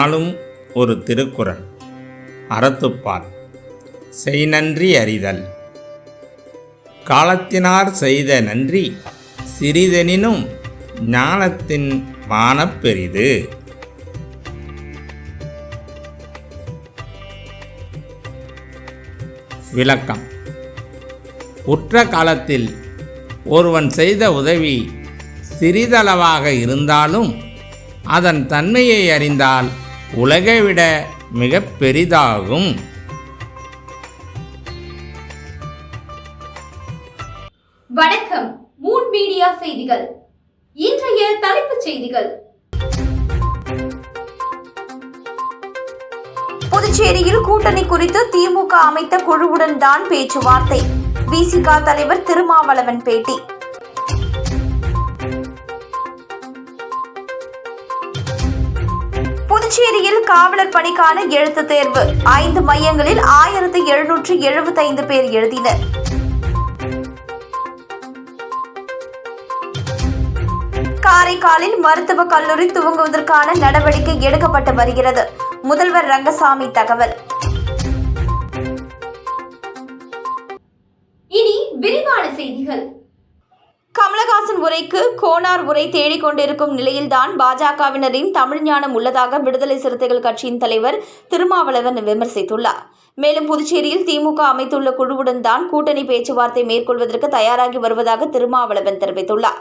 நாளும் ஒரு திருக்குறள். அறத்துப்பால். செய் நன்றி அறிதல். காலத்தினார் செய்த நன்றி சிறிதெனினும் ஞானத்தின் மானப்பெரிது விளக்கம். உற்ற காலத்தில் ஒருவன் செய்த உதவி சிறிதளவாக இருந்தாலும் அதன் தன்மையை அறிந்தால் உலகை விட மிகப் பெரிதாகும். வணக்கம். மூன் மீடியா செய்திகள். இன்றைய தலைப்புச் செய்திகள். புதுச்சேரியில் கூட்டணி குறித்து திமுக அமைத்த குழுவுடன் தான் பேச்சுவார்த்தை. விசிக தலைவர் திருமாவளவன் பேட்டி. புதுச்சேரியில் காவலர் பணிக்கான எழுத்து தேர்வு. ஐந்து மையங்களில் ஆயிரத்து எழுநூற்று எழுபத்தைந்து பேர் எழுதினர். காரைக்காலில் மருத்துவக் கல்லூரி துவங்குவதற்கான நடவடிக்கை எடுக்கப்பட்டு வருகிறது. முதல்வர் ரங்கசாமி தகவல். இனி விரிவான செய்திகள். உரைக்கு கோனார் உரை தேடிக் கொண்டிருக்கும் நிலையில்தான் பாஜகவினரின் தமிழ் ஞானம் உள்ளதாக விடுதலை சிறுத்தைகள் கட்சியின் தலைவர் திருமாவளவன் விமர்சித்துள்ளார். மேலும் புதுச்சேரியில் திமுக அமைத்துள்ள குழுவுடன் தான் கூட்டணி பேச்சுவார்த்தை மேற்கொள்வதற்கு தயாராகி வருவதாக திருமாவளவன் தெரிவித்துள்ளார்.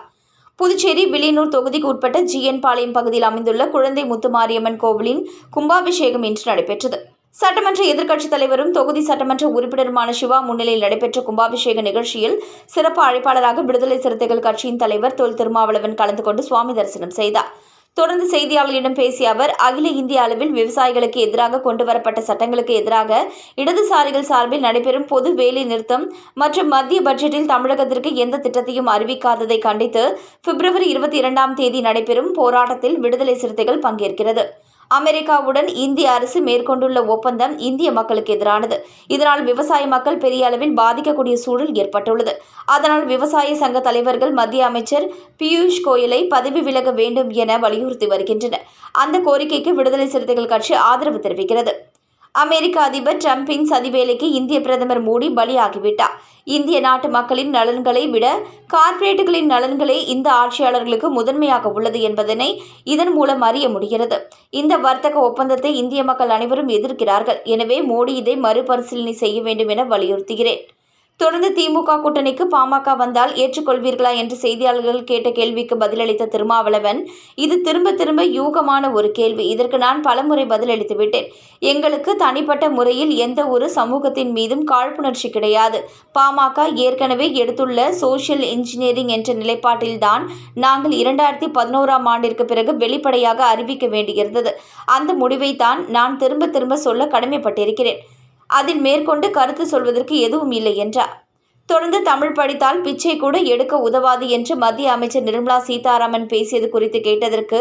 புதுச்சேரி வில்லியனூர் தொகுதிக்கு உட்பட்ட ஜிஎன் பாளையம் பகுதியில் அமைந்துள்ள குழந்தை முத்துமாரியம்மன் கோவிலின் கும்பாபிஷேகம் இன்று நடைபெற்றது. சட்டமன்ற எதிர்க்கட்சித் தலைவரும் தொகுதி சட்டமன்ற உறுப்பினருமான சிவா முன்னிலையில் நடைபெற்ற கும்பாபிஷேக நிகழ்ச்சியில் சிறப்பு அழைப்பாளராக விடுதலை சிறுத்தைகள் கட்சியின் தலைவர் தொல் திருமாவளவன் கலந்து கொண்டு சுவாமி தரிசனம் செய்தார். தொடர்ந்து செய்தியாளர்களிடம் பேசிய அவர் அகில இந்திய அளவில் விவசாயிகளுக்கு எதிராக கொண்டுவரப்பட்ட சட்டங்களுக்கு எதிராக இடதுசாரிகள் சார்பில் நடைபெறும் பொது வேலை நிறுத்தம் மற்றும் மத்திய பட்ஜெட்டில் தமிழகத்திற்கு எந்த திட்டத்தையும் அறிவிக்காததை கண்டித்து பிப்ரவரி இருபத்தி இரண்டாம் தேதி நடைபெறும் போராட்டத்தில் விடுதலை சிறுத்தைகள் பங்கேற்கிறது. அமெரிக்காவுடன் இந்திய அரசு மேற்கொண்டுள்ள ஒப்பந்தம் இந்திய மக்களுக்கு எதிரானது. இதனால் விவசாய மக்கள் பெரிய அளவில் பாதிக்கக்கூடிய சூழல் ஏற்பட்டுள்ளது. அதனால் விவசாய சங்க தலைவர்கள் மத்திய அமைச்சர் பியூஷ் கோயலை பதவி விலக வேண்டும் என வலியுறுத்தி வருகின்றனர். அந்த கோரிக்கைக்கு விடுதலை சிறுத்தைகள் கட்சி ஆதரவு தெரிவிக்கிறது. அமெரிக்க அதிபர் டிரம்பின் சதிவேலைக்கு இந்திய பிரதமர் மோடி பலியாகிவிட்டார். இந்திய நாட்டு மக்களின் நலன்களை விட கார்ப்பரேட்டுகளின் நலன்களே இந்த ஆட்சியாளர்களுக்கு முதன்மையாக உள்ளது என்பதனை இதன் மூலம் அறிய முடிகிறது. இந்த வர்த்தக ஒப்பந்தத்தை இந்திய மக்கள் அனைவரும் எதிர்க்கிறார்கள். எனவே மோடி இதை மறுபரிசீலனை செய்ய வேண்டும் என வலியுறுத்துகிறேன். தொடர்ந்து திமுக கூட்டணிக்கு பாமக வந்தால் ஏற்றுக்கொள்வீர்களா என்று செய்தியாளர்கள் கேட்ட கேள்விக்கு பதிலளித்த திருமாவளவன் இது திரும்ப திரும்ப யூகமான ஒரு கேள்வி. இதற்கு நான் பலமுறை பதிலளித்து விட்டேன். எங்களுக்கு தனிப்பட்ட முறையில் எந்த ஒரு சமூகத்தின் மீதும் காழ்ப்புணர்ச்சி கிடையாது. பாமக ஏற்கனவே எடுத்துள்ள சோஷியல் இன்ஜினியரிங் என்ற நிலைப்பாட்டில்தான் நாங்கள் இரண்டாயிரத்தி பதினோராம் ஆண்டிற்கு பிறகு வெளிப்படையாக அறிவிக்க வேண்டியிருந்தது. அந்த முடிவை தான் நான் திரும்ப திரும்ப சொல்ல கடமைப்பட்டிருக்கிறேன். அதில் மேற்கொண்டு கருத்து சொல்வதற்கு எதுவும் இல்லை என்றார். தொடர்ந்து தமிழ் படித்தால் பிச்சை கூட எடுக்க உதவாது என்று மத்திய அமைச்சர் நிர்மலா சீதாராமன் பேசியது குறித்து கேட்டதற்கு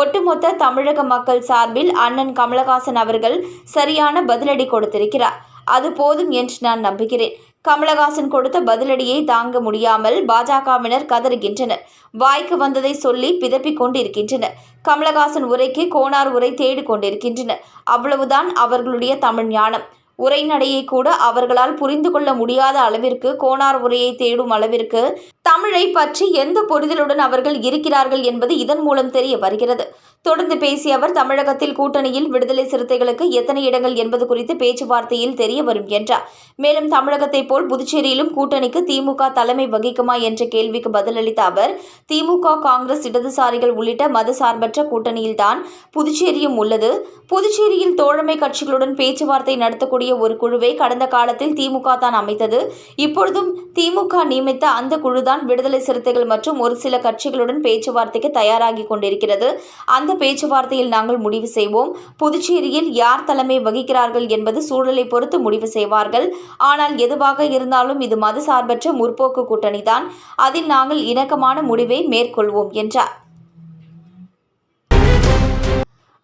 ஒட்டுமொத்த தமிழக மக்கள் சார்பில் அண்ணன் கமலஹாசன் அவர்கள் சரியான பதிலடி கொடுத்திருக்கிறார். அது போதும் என்று நான் நம்புகிறேன். கமலஹாசன் கொடுத்த பதிலடியை தாங்க முடியாமல் பாஜகவினர் கதறுகின்றனர். வாய்க்கு வந்ததை சொல்லி பிதப்பிக் கொண்டிருக்கின்றனர். கமலஹாசன் உரைக்கு கோனார் உரை தேடிக் கொண்டிருக்கின்றனர். அவ்வளவுதான் அவர்களுடைய தமிழ் ஞானம். உரைநடையை கூட அவர்களால் புரிந்து கொள்ள முடியாத அளவிற்கு கோனார் உரையை தேடும் அளவிற்கு தமிழை பற்றி எந்த புரிதலுடன் அவர்கள் இருக்கிறார்கள் என்பது இதன் மூலம் தெரிய வருகிறது. தொடர்ந்து பேசிய அவர் தமிழகத்தில் கூட்டணியில் விடுதலை சிறுத்தைகளுக்கு எத்தனை இடங்கள் என்பது குறித்து பேச்சுவார்த்தையில் தெரிய வரும் என்றார். மேலும் தமிழகத்தைப் போல் புதுச்சேரியிலும் கூட்டணிக்கு திமுக தலைமை வகிக்குமா என்ற கேள்விக்கு பதிலளித்த அவர் திமுக காங்கிரஸ் இடதுசாரிகள் உள்ளிட்ட மதசார்பற்ற கூட்டணியில்தான் புதுச்சேரியும் உள்ளது. புதுச்சேரியில் தோழமை கட்சிகளுடன் பேச்சுவார்த்தை நடத்தக்கூடிய ஒரு குழுவை கடந்த காலத்தில் திமுக தான் அமைத்தது. இப்பொழுதும் திமுக நியமித்த அந்த குழுதான் விடுதலை சிறுத்தைகள் மற்றும் ஒரு சில கட்சிகளுடன் பேச்சுவார்த்தைக்கு தயாராகி கொண்டிருக்கிறது. அந்த பேச்சுவார்த்தையில் நாங்கள் முடிவு செய்வோம். புதுச்சேரியில் யார் தலைமை வகிக்கிறார்கள் என்பது சூழலை பொறுத்து முடிவு செய்வார்கள். ஆனால் எதுவாக இருந்தாலும் இது மதசார்பற்ற முற்போக்கு கூட்டணிதான். அதில் நாங்கள் இணக்கமான முடிவை மேற்கொள்வோம் என்றார்.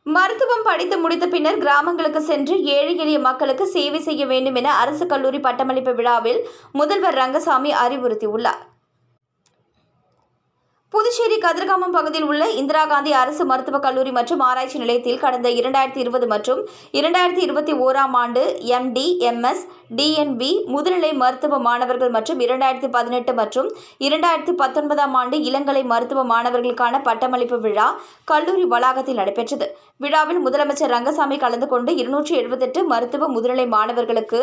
மருத்துவம் படித்து முடித்த பின்னர் கிராமங்களுக்கு சென்று ஏழை எளிய மக்களுக்கு சேவை செய்ய வேண்டும் என அரசு கல்லூரி பட்டமளிப்பு விழாவில் முதல்வர் ரங்கசாமி அறிவுறுத்தியுள்ளார். புதுச்சேரி கதிர்காமம் பகுதியில் உள்ள இந்திரா காந்தி அரசு மருத்துவக் கல்லூரி மற்றும் ஆராய்ச்சி நிலையத்தில் கடந்த இரண்டாயிரத்தி இருபது மற்றும் இரண்டாயிரத்தி இருபத்தி ஓராம் ஆண்டு எம்டி எம்எஸ் டிஎன்பி முதுநிலை மருத்துவ மாணவர்கள் மற்றும் இரண்டாயிரத்தி பதினெட்டு மற்றும் இரண்டாயிரத்தி பத்தொன்பதாம் ஆண்டு இளங்கலை மருத்துவ மாணவர்களுக்கான பட்டமளிப்பு விழா கல்லூரி வளாகத்தில் நடைபெற்றது. விழாவில் முதலமைச்சர் ரங்கசாமி கலந்து கொண்டு இருநூற்றி எழுபத்தெட்டு மருத்துவ முதுநிலை மாணவர்களுக்கு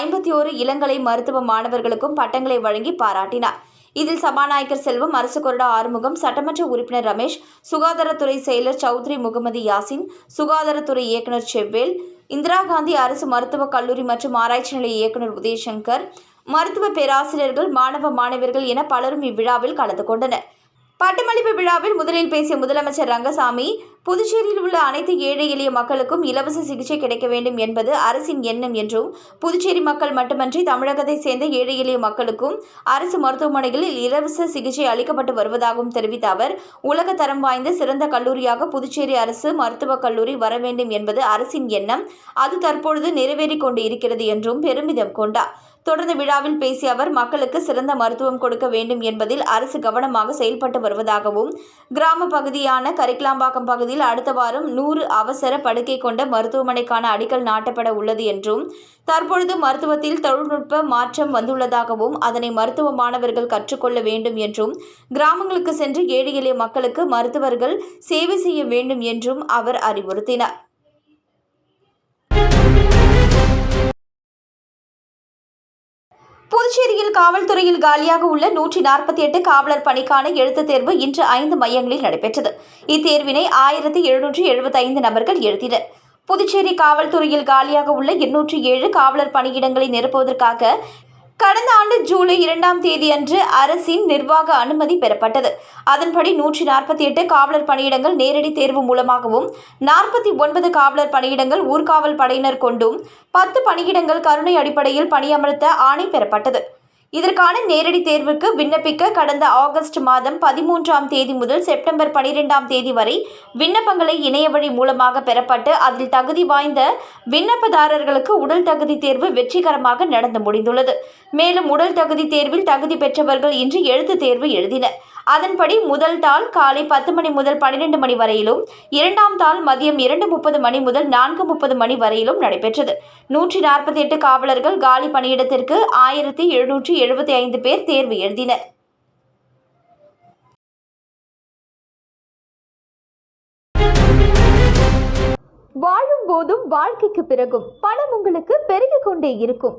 ஐம்பத்தி ஓரு இளங்கலை மருத்துவ மாணவர்களுக்கும் பட்டங்களை வழங்கி பாராட்டினார். இதில் சபாநாயகர் செல்வம் அரசு கொறடா ஆறுமுகம் சட்டமன்ற உறுப்பினர் ரமேஷ் சுகாதாரத்துறை செயலர் சௌத்ரி முகமது யாசின் சுகாதாரத்துறை இயக்குனர் செவ்வேல் இந்திரா காந்தி அரசு மருத்துவக் கல்லூரி மற்றும் ஆராய்ச்சி நிலைய இயக்குனர் உதயசங்கர் மருத்துவ பேராசிரியர்கள் மாணவ மாணவியர்கள் என பலரும் இவ்விழாவில் கலந்து கொண்டனர். பட்டமளிப்பு விழாவில் முதலில் பேசிய முதலமைச்சர் ரங்கசாமி புதுச்சேரியில் உள்ள அனைத்து ஏழை எளிய மக்களுக்கும் இலவச சிகிச்சை கிடைக்க வேண்டும் என்பது அரசின் எண்ணம் என்றும் புதுச்சேரி மக்கள் மட்டுமன்றி தமிழகத்தை சேர்ந்த ஏழை எளிய மக்களுக்கும் அரசு மருத்துவமனைகளில் இலவச சிகிச்சை அளிக்கப்பட்டு வருவதாகவும் தெரிவித்த அவர் உலக தரம் வாய்ந்த சிறந்த கல்லூரியாக புதுச்சேரி அரசு மருத்துவக் கல்லூரி வர வேண்டும் என்பது அரசின் எண்ணம் அது தற்பொழுது நிறைவேறிக் கொண்டு இருக்கிறது என்றும் பெருமிதம் கொண்டார். தொடர்ந்து விழாவில் பேசிய அவர் மக்களுக்கு சிறந்த மருத்துவம் கொடுக்க வேண்டும் என்பதில் அரசு கவனமாக செயல்பட்டு வருவதாகவும் கிராம பகுதியான கரிக்கலாம்பாக்கம் பகுதியில் அடுத்த வாரம் நூறு அவசர படுக்கை கொண்ட மருத்துவமனைக்கான அடிக்கல் நாட்டப்பட உள்ளது என்றும் தற்பொழுது மருத்துவத்தில் தொழில்நுட்ப மாற்றம் வந்துள்ளதாகவும் அதனை மருத்துவ மாணவர்கள் கற்றுக்கொள்ள வேண்டும் என்றும் கிராமங்களுக்கு சென்று ஏழை எளிய மக்களுக்கு மருத்துவர்கள் சேவை செய்ய வேண்டும் என்றும் அவர் அறிவுறுத்தினார். புதுச்சேரியில் காவல்துறையில் காலியாக உள்ள நூற்றி நாற்பத்தி எட்டு காவலர் பணிக்கான எழுத்துத் தேர்வு இன்று ஐந்து மையங்களில் நடைபெற்றது. இத்தேர்வினை ஆயிரத்தி எழுநூற்றி எழுபத்தைந்து நபர்கள் எழுதினர். புதுச்சேரி காவல்துறையில் காலியாக உள்ள எண்ணூற்றி ஏழு காவலர் பணியிடங்களை நிரப்புவதற்காக கடந்த ஆண்டு ஜூலை இரண்டாம் தேதி அன்று அரசின் நிர்வாக அனுமதி பெறப்பட்டது. அதன்படி நூற்றி நாற்பத்தி எட்டு காவலர் பணியிடங்கள் நேரடி தேர்வு மூலமாகவும் நாற்பத்தி ஒன்பது காவலர் பணியிடங்கள் ஊர்காவல் படையினர் கொண்டும் பத்து பணியிடங்கள் கருணை அடிப்படையில் பணியமர்த்த ஆணை பெறப்பட்டது. இதற்கான நேரடி தேர்வுக்கு விண்ணப்பிக்க கடந்த ஆகஸ்ட் மாதம் பதிமூன்றாம் தேதி முதல் செப்டம்பர் பனிரெண்டாம் தேதி வரை விண்ணப்பங்களை இணையவழி மூலமாக பெறப்பட்டு அதில் தகுதி வாய்ந்த விண்ணப்பதாரர்களுக்கு உடல் தகுதி தேர்வு வெற்றிகரமாக நடந்து முடிந்துள்ளது. மேலும் உடல் தகுதி தேர்வில் தகுதி பெற்றவர்கள் இன்று எழுத்துத் தேர்வு எழுதினர். அதன்படி முதல் தாள் காலை பத்து மணி முதல் பன்னிரண்டு மணி வரையிலும் இரண்டாம் தாள் மதியம் இரண்டு முப்பது மணி முதல் நான்கு முப்பது மணி வரையிலும் நடைபெற்றது. நூற்றி நாற்பத்தி எட்டு காவலர்கள் காலி பணியிடத்திற்கு ஆயிரத்தி எழுநூற்றி எழுபத்தி ஐந்து பேர் தேர்வு எழுதினர். வாழும் போதும் வாழ்க்கைக்கு பிறகும் பணம் உங்களுக்கு பெருகிக் கொண்டே இருக்கும்.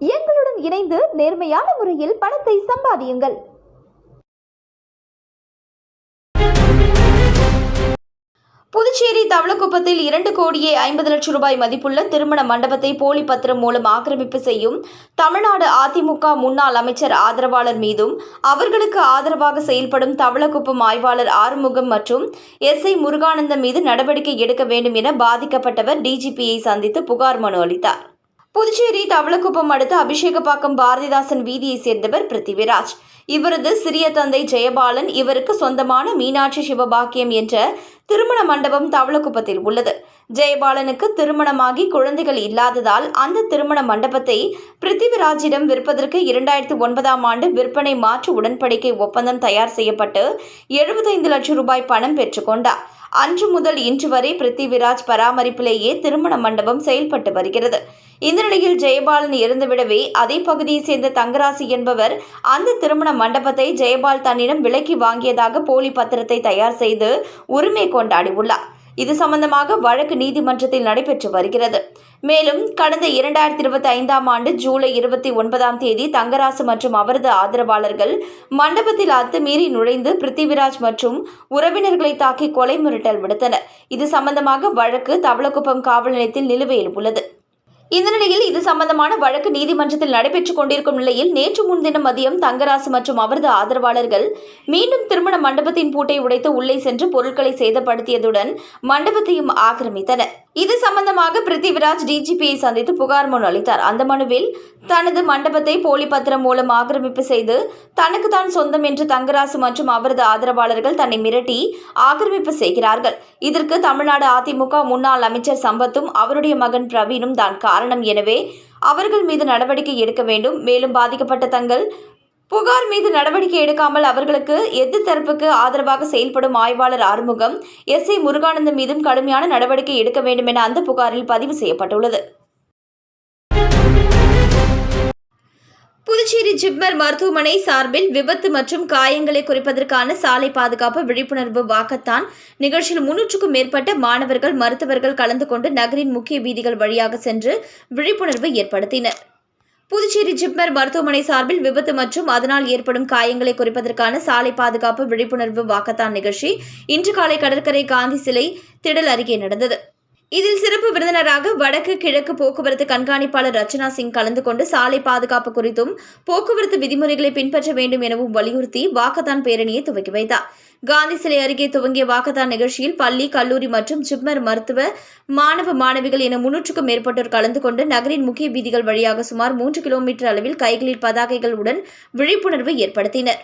எங்களுடன் இணைந்து நேர்மையான முறையில் பணத்தை சம்பாதியுங்கள். புதுச்சேரி தவளக்குப்பத்தில் இரண்டு கோடியே ஐம்பது லட்சம் ரூபாய் மதிப்புள்ள திருமண மண்டபத்தை போலி பத்திரம் மூலம் ஆக்கிரமிப்பு செய்யும் தமிழ்நாடு அதிமுக முன்னாள் அமைச்சர் ஆதரவாளர் மீதும் அவர்களுக்கு ஆதரவாக செயல்படும் தவளக்குப்பம் ஆய்வாளர் ஆறுமுகம் மற்றும் எஸ் ஐ முருகானந்தம் மீது நடவடிக்கை எடுக்க வேண்டும் என பாதிக்கப்பட்டவர் டிஜிபியை சந்தித்து புகார் மனு அளித்தார். புதுச்சேரி தவளக்குப்பம் அடுத்த அபிஷேகப்பாக்கம் பாரதிதாசன் வீதியைச் சேர்ந்தவர் பிருத்திவிராஜ். இவரது சிறிய தந்தை ஜெயபாலன் இவருக்கு சொந்தமான மீனாட்சி சிவபாக்கியம் என்ற திருமண மண்டபம் தவளக்குப்பத்தில் உள்ளது. ஜெயபாலனுக்கு திருமணமாகி குழந்தைகள் இல்லாததால் அந்த திருமண மண்டபத்தை பிருத்திவிராஜிடம் விற்பதற்கு இரண்டாயிரத்தி ஒன்பதாம் ஆண்டு விற்பனை மாற்று உடன்படிக்கை ஒப்பந்தம் தயார் செய்யப்பட்டு எழுபத்தைந்து லட்சம் ரூபாய் பணம் பெற்றுக்கொண்டார் அன்று முதல் இன்று வரை பிருத்திவிராஜ் பராமரிப்பிலேயே திருமண மண்டபம் செயல்பட்டு வருகிறது. இந்த நிலையில் ஜெயபாலன் இறந்துவிடவே அதே பகுதியைச் சேர்ந்த தங்கராசி என்பவர் அந்த திருமண மண்டபத்தை ஜெயபால் தன்னிடம் விலக்கி வாங்கியதாக போலி பத்திரத்தை தயார் செய்து உரிமை கொண்டாடியுள்ளார். இது சம்பந்தமாக வழக்கு நீதிமன்றத்தில் நடைபெற்று வருகிறது. மேலும் கடந்த இரண்டாயிரத்தி இருபத்தி ஐந்தாம் ஆண்டு ஜூலை இருபத்தி ஒன்பதாம் தேதி தங்கராசு மற்றும் அவரது ஆதரவாளர்கள் மண்டபத்தில் அத்துமீறி நுழைந்து பிருத்திவிராஜ் மற்றும் உறவினர்களை தாக்கி கொலை மிரட்டல் விடுத்தனர். இது சம்பந்தமாக வழக்கு தவளக்குப்பம் காவல் நிலையத்தில் நிலுவையில் உள்ளது. இந்த நிலையில் இது சம்பந்தமான வழக்கு நீதிமன்றத்தில் நடைபெற்றுக் கொண்டிருக்கும் நிலையில் நேற்று முன்தினம் மதியம் தங்கராசு மற்றும் அவரது ஆதரவாளர்கள் மீண்டும் திருமண மண்டபத்தின் பூட்டை உடைத்து உள்ளே சென்று பொருட்களை சேதப்படுத்தியதுடன் மண்டபத்தையும் ஆக்கிரமித்தனர். இது சம்பந்தமாக பிருத்திவிராஜ் டிஜிபியை சந்தித்து புகார் மனு அளித்தார். அந்த மனுவில் தனது மண்டபத்தை போலி பத்திரம் மூலம் ஆக்கிரமிப்பு செய்து தனக்கு தான் சொந்தம் என்று தங்கராசு மற்றும் அவரது ஆதரவாளர்கள் தன்னை மிரட்டி ஆக்கிரமிப்பு செய்கிறார்கள். இதற்கு தமிழ்நாடு அதிமுக முன்னாள் அமைச்சர் சம்பத்தும் அவருடைய மகன் பிரவீனும் தான் காரணம். எனவே அவர்கள் மீது நடவடிக்கை எடுக்க வேண்டும். மேலும் பாதிக்கப்பட்ட தங்கள் புகார் மீது நடவடிக்கை எடுக்காமல் அவர்களுக்கு எதிர் தரப்புக்கு ஆதரவாக செயல்படும் ஆய்வாளர் ஆறுமுகம் எஸ் ஐ முருகானந்தம் மீதும் கடுமையான நடவடிக்கை எடுக்க வேண்டும் என அந்த புகாரில் பதிவு செய்யப்பட்டுள்ளது. புதுச்சேரி ஜிப்மர் மருத்துவமனை சார்பில் விபத்து மற்றும் காயங்களை குறைப்பதற்கான சாலை பாதுகாப்பு விழிப்புணர்வு வாக்கத்தான் நிகழ்ச்சியில் முன்னூற்றுக்கும் மேற்பட்ட மாணவர்கள் மருத்துவர்கள் கலந்து கொண்டு நகரின் முக்கிய வீதிகள் வழியாக சென்று விழிப்புணர்வு ஏற்படுத்தினர். புதுச்சேரி ஜிப்மர் மருத்துவமனை சார்பில் விபத்து மற்றும் அதனால் ஏற்படும் காயங்களை குறைப்பதற்கான சாலை பாதுகாப்பு விழிப்புணர்வு வாக்கத்தான் நிகழ்ச்சி இன்று காலை கடற்கரை காந்தி சிலை திடல் அருகே நடந்தது. இதில் சிறப்பு விருந்தினராக வடக்கு கிழக்கு போக்குவரத்து கண்காணிப்பாளர் ரச்சனா சிங் கலந்து கொண்டு சாலை பாதுகாப்பு குறித்தும் போக்குவரத்து விதிமுறைகளை பின்பற்ற வேண்டும் எனவும் வலியுறுத்தி வாக்கத்தான் பேரணியை துவக்கி வைத்தார். காந்தி சிலை அருகே துவங்கிய வாக்கத்தான் நிகழ்ச்சியில் பள்ளி கல்லூரி மற்றும் ஜிப்மர் மருத்துவ மாணவ மாணவிகள் என முன்னூற்றுக்கும் மேற்பட்டோர் கலந்து கொண்டு நகரின் முக்கிய வீதிகள் வழியாக சுமார் மூன்று கிலோமீட்டர் அளவில் கைகளில் பதாகைகளுடன் விழிப்புணர்வு ஏற்படுத்தினர்.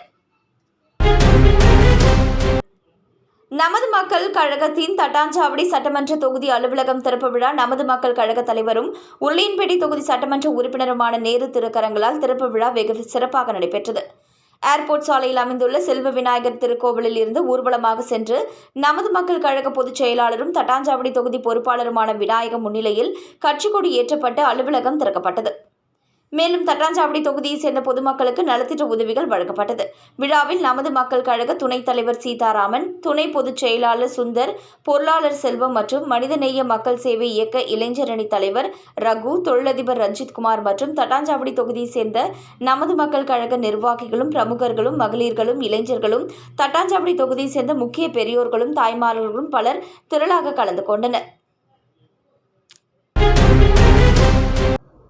நமது மக்கள் கழகத்தின் தட்டாஞ்சாவடி சட்டமன்ற தொகுதி அலுவலகம் திறப்பு விழா நமது மக்கள் கழக தலைவரும் உருளையன்பேட்டை தொகுதி சட்டமன்ற உறுப்பினருமான நேரு திருக்கரங்களால் திறப்பு விழா வெகு சிறப்பாக நடைபெற்றது. ஏர்போர்ட் சாலையில் அமைந்துள்ள செல்வ விநாயகர் திருக்கோவிலில் இருந்து ஊர்வலமாக சென்று நமது மக்கள் கழக பொதுச் செயலாளரும் தட்டாஞ்சாவடி தொகுதி பொறுப்பாளருமான விநாயகம் முன்னிலையில் கட்சிக்கொடி ஏற்றப்பட்டு அலுவலகம் திறக்கப்பட்டது. மேலும் தட்டாஞ்சாவடி தொகுதியைச் சேர்ந்த பொதுமக்களுக்கு நலத்திட்ட உதவிகள் வழங்கப்பட்டது. விழாவில் நமது மக்கள் கழக துணைத் தலைவர் சீதாராமன் துணை பொதுச் செயலாளர் சுந்தர் பொருளாளர் செல்வம் மற்றும் மனிதநேய மக்கள் சேவை இயக்க இளைஞரணி தலைவர் ரகு தொழிலதிபர் ரஞ்சித்குமார் மற்றும் தட்டாஞ்சாவடி தொகுதியைச் சேர்ந்த நமது மக்கள் கழக நிர்வாகிகளும் பிரமுகர்களும் மகளிர்களும் இளைஞர்களும் தட்டாஞ்சாவடி தொகுதியைச் சேர்ந்த முக்கிய பெரியோர்களும் தாய்மார்களும் பலர் திரளாக கலந்து கொண்டனர்.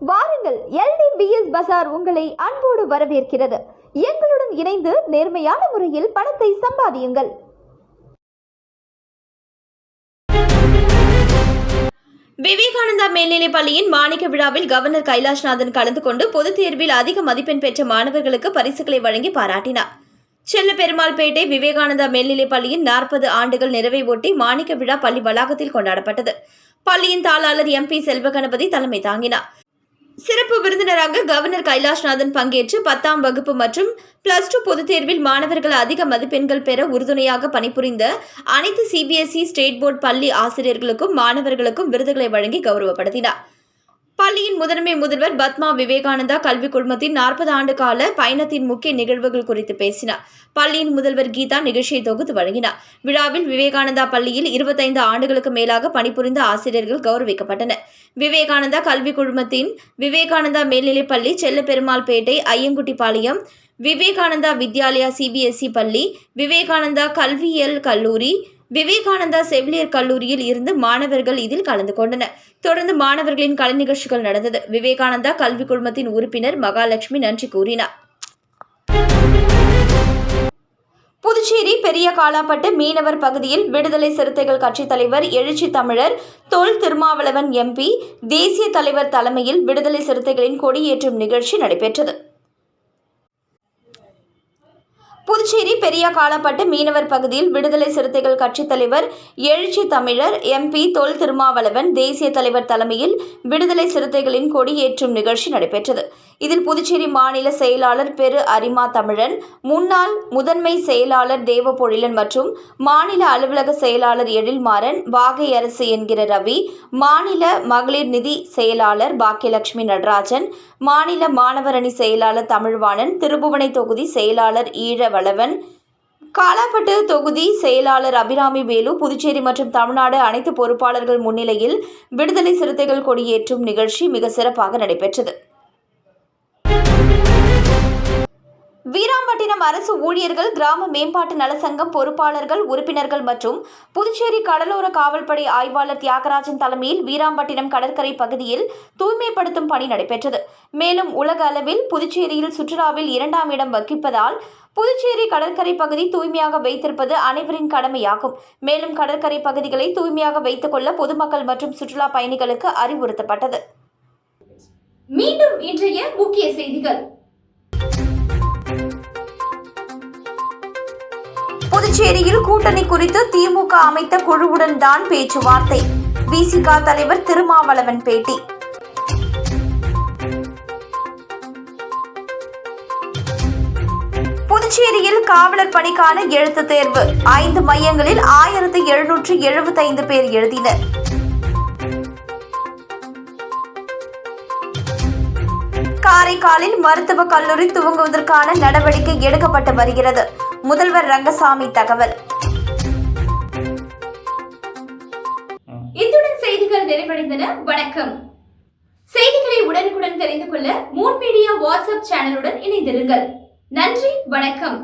வாருங்கள் எல்டிபிஎஸ் பசார் உங்களை அன்போடு வரவேற்கிறது. எங்களுடன் இணைந்து நேர்மையான முறையில் பணத்தை சம்பாதியுங்கள். விவேகானந்தா மேல்நிலைப் பள்ளியின் மாணிக்க விழாவில் கவர்னர் கைலாஷ்நாதன் கலந்து கொண்டு பொதுத் தேர்வில் அதிக மதிப்பெண் பெற்ற மாணவர்களுக்கு பரிசுகளை வழங்கி பாராட்டினார். செல்ல பெருமாள்பேட்டை விவேகானந்தா மேல்நிலைப் பள்ளியின் நாற்பது ஆண்டுகள் நிறைவை ஒட்டி மாணிக்க விழா பள்ளி வளாகத்தில் கொண்டாடப்பட்டது. பள்ளியின் தாளாளர் எம் பி செல்வகணபதி தலைமை தாங்கினார். சிறப்பு விருந்தினராக கவர்னர் கைலாஷ்நாதன் பங்கேற்று பத்தாம் வகுப்பு மற்றும் பிளஸ் டூ பொதுத் தேர்வில் மாணவர்கள் அதிக மதிப்பெண்கள் பெற உறுதுணையாக பணிபுரிந்த அனைத்து சிபிஎஸ்இ ஸ்டேட் போர்டு பள்ளி ஆசிரியர்களுக்கும் மாணவர்களுக்கும் விருதுகளை வழங்கி கௌரவப்படுத்தினார். பள்ளியின் முதன்மை முதல்வர் பத்மா விவேகானந்தா கல்விக் குழுமத்தின் நாற்பது ஆண்டு கால பயணத்தின் முக்கிய நிகழ்வுகள் குறித்து பேசினார். பள்ளியின் முதல்வர் கீதா நிகழ்ச்சியை தொகுத்து வழங்கினார். விழாவில் விவேகானந்தா பள்ளியில் இருபத்தைந்து ஆண்டுகளுக்கு மேலாக பணிபுரிந்த ஆசிரியர்கள் கௌரவிக்கப்பட்டனர். விவேகானந்தா கல்விக் குழுமத்தின் விவேகானந்தா மேல்நிலைப் பள்ளி செல்லப்பெருமாள்பேட்டை ஐயங்குட்டிப்பாளையம் விவேகானந்தா வித்யாலயா சிபிஎஸ்இ பள்ளி விவேகானந்தா கல்வியியல் கல்லூரி விவேகானந்தா செவிலியர் கல்லூரியில் இருந்து மாணவர்கள் இதில் கலந்து கொண்டனர். தொடர்ந்து மாணவர்களின் கலை நிகழ்ச்சிகள் நடந்தது. விவேகானந்தா கல்வி குழுமத்தின் உறுப்பினர் மகாலட்சுமி நன்றி கூறினார். புதுச்சேரி பெரிய காலாப்பட்டு மீனவர் பகுதியில் விடுதலை சிறுத்தைகள் கட்சித் தலைவர் எழுச்சி தமிழர் தொல் திருமாவளவன் எம்பி தேசிய தலைவர் தலைமையில் விடுதலை சிறுத்தைகளின் கொடியேற்றும் நிகழ்ச்சி நடைபெற்றது. புதுச்சேரி பெரிய காலப்பட்டு மீனவர் பகுதியில் விடுதலை சிறுத்தைகள் கட்சித் தலைவர் எழுச்சி தமிழர் எம்பி தொல் திருமாவளவன் தேசிய தலைவர் தலைமையில் விடுதலை சிறுத்தைகளின் கொடியேற்றும் நிகழ்ச்சி நடைபெற்றது. இதில் புதுச்சேரி மாநில செயலாளர் பெரு அரிமா தமிழன் முன்னாள் முதன்மை செயலாளர் தேவபொழிலன் மற்றும் மாநில அலுவலக செயலாளர் எழில்மாறன் வாகை அரசு என்கிற ரவி மாநில மகளிர் நிதி செயலாளர் பாக்கியலட்சுமி நடராஜன் மாநில மாணவரணி செயலாளர் தமிழ்வாணன் திருபுவனை தொகுதி செயலாளர் ஈழ வளவன் காலாப்பட்டு தொகுதி செயலாளர் அபிராமி வேலு புதுச்சேரி மற்றும் தமிழ்நாடு அனைத்து பொறுப்பாளர்கள் முன்னிலையில் விடுதலை சிறுத்தைகள் கொடியேற்றும் நிகழ்ச்சி மிக சிறப்பாக நடைபெற்றது. வீராம்பட்டினம் அரசு ஊழியர்கள் கிராம மேம்பாட்டு நலசங்கம் பொறுப்பாளர்கள் உறுப்பினர்கள் மற்றும் புதுச்சேரி கடலோர காவல்படை ஆய்வாளர் தியாகராஜன் தலைமையில் வீராம்பட்டினம் கடற்கரை பகுதியில் தூய்மைப்படுத்தும் பணி நடைபெற்றது. மேலும் உலக அளவில் புதுச்சேரியில் சுற்றுலாவில் இரண்டாம் இடம் வகிப்பதால் புதுச்சேரி கடற்கரை பகுதி தூய்மையாக வைத்திருப்பது அனைவரின் கடமையாகும். மேலும் கடற்கரை பகுதிகளை தூய்மையாக வைத்துக் கொள்ள பொதுமக்கள் மற்றும் சுற்றுலா பயணிகளுக்கு அறிவுறுத்தப்பட்டது. மீண்டும் இன்றைய முக்கிய செய்திகள். புதுச்சேரியில் கூட்டணி குறித்து திமுக அமைத்த குழுவுடன் தான் பேச்சுவார்த்தை. விசிகா தலைவர் திருமாவளவன் பேட்டி. புதுச்சேரியில் காவலர் பணிக்கான எழுத்து தேர்வு. ஐந்து மையங்களில் ஆயிரத்து எழுநூற்று எழுபத்தைந்து பேர் எழுதினர். காரைக்காலில் மருத்துவக் கல்லூரி துவங்குவதற்கான நடவடிக்கை எடுக்கப்பட்டு வருகிறது. முதல்வர் ரங்கசாமி தகவல். இத்துடன் செய்திகள் நிறைவடைந்தன. வணக்கம். செய்திகளை உடனுக்குடன் தெரிந்து கொள்ள மூன் மீடியா வாட்ஸ்அப் சேனலுடன் இணைந்திருங்கள். நன்றி வணக்கம்.